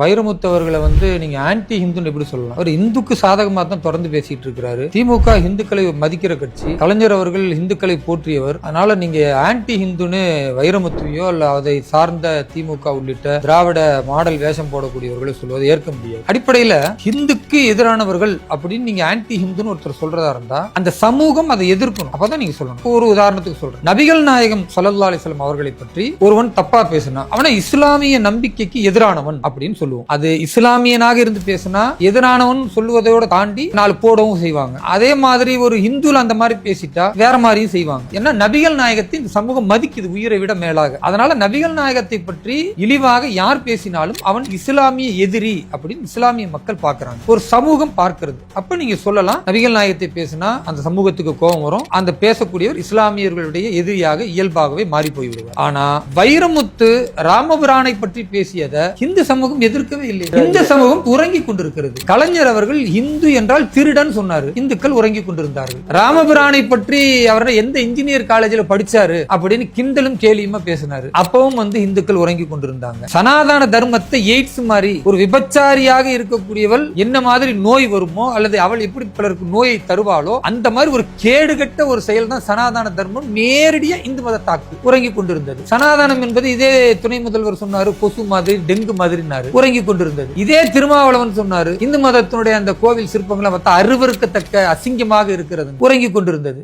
வைரமுத்து அவர்களை வந்து நீங்க ஆன்டி ஹிந்துன்னு எப்படி சொல்லலாம்? அவர் இந்துக்கு சாதகமாக தான் தொடர்ந்து பேசிட்டு இருக்கிறாரு. திமுக இந்துக்களை மதிக்கிற கட்சி கலைஞர் அவர்கள் இந்துக்களை போற்றியவர். அதனால நீங்க ஆன்டி ஹிந்துன்னு வைரமுத்துவையோ அல்ல அதை சார்ந்த திமுக உள்ளிட்ட திராவிட மாடல் வேஷம் போடக்கூடியவர்களை சொல்வதை ஏற்க முடியாது. அடிப்படையில ஹிந்துக்கு எதிரானவர்கள் அப்படின்னு நீங்க ஆன்டி ஹிந்துன்னு ஒருத்தர் சொல்றதா இருந்தா அந்த சமூகம் அதை எதிர்க்கணும். அப்பதான் நீங்க சொல்லணும். இப்போ ஒரு உதாரணத்துக்கு சொல்றேன். நபிகள் நாயகம் ஸல்லல்லாஹு அலிஸ்லாம் அவர்களை பற்றி ஒருவன் தப்பா பேசினா அவனை இஸ்லாமிய நம்பிக்கைக்கு எதிரானவன் அப்படின்னு சொல்லுவோம். அது இஸ்லாமியனாக இருந்து பேசினா எதிரானவன் சொல்லுவதோட தாண்டி நாலு போடவும் செய்வாங்க. அதே மாதிரி ஒரு இந்துல அந்த மாதிரி பேசிட்டா வேற மாதிரியும் செய்வாங்க. ஏன்னா நபிகள் நாயகத்தை இந்த சமூகம் மதிக்குது உயிரை விட மேலாக. அதனால நபிகள் நாயகத்தை பற்றி இழிவாக யார் பேசினாலும் அவன் இஸ்லாமிய எதிரி அப்படின்னு இஸ்லாமிய மக்கள் பார்க்கிறாங்க. ஒரு சமூகம் பார்க்கிறது. அப்ப நீங்க சொல்லலாம் நபிகள் நாயகத்தை பேசினா அந்த சமூகத்துக்கு கோபம் வரும். அந்த பேசக்கூடியவர் இஸ்லாமியர்களுடைய எதிரியாக இயல்பாகவே மாறி போய்விடுவார். ஆனா வைரமுத்து ராமபுரானை பற்றி பேசியதை இந்து சமூகம் எதிர்க்கவே இல்லை. இந்த சமூகம் உறங்கி கொண்டிருக்கிறது. கலைஞர் அவர்கள் இந்து என்றால் திருடன் சொன்னாரு. இந்துக்கள் உறங்கி கொண்டிருந்தார்கள். ராமபுரானை பற்றி அவர் எந்த இன்ஜினியர் காலேஜில் படிச்சாரு அப்படின்னு கிண்டலும் கேலியுமா பேசினாரு. அப்பவும் வந்து இந்துக்கள் உறங்கி கொண்டிருந்தாங்க. சனாதன தர்மத்தை எய்ட்ஸ் மாதிரி ஒரு விபச்சாரியாக இருக்கக்கூடியவள் என்ன மாதிரி நோய் வருமோ அல்லது அவள் எப்படி பலருக்கு நோயை தருவாளோ அந்த மாதிரி ஒரு கேடுகட்ட ஒரு செயல் தான் சனாதன தர்மம் நேரடியா இந்து மத தாக்கு உறங்கி கொண்டிருந்தது. சனாதனம் என்பது இதே துணை முதல்வர் சொன்னாரு கொசு மாதிரி டெங்கு மாதிரினாரு உறங்கி கொண்டிருந்தது. இதே திருமாவளவன் சொன்னாரு இந்து மதத்தினுடைய அந்த கோவில் சிற்பங்களை பார்த்தா அருவருக்கத்தக்க அசிங்கமாக இருக்கிறது. உறங்கி கொண்டிருந்தது.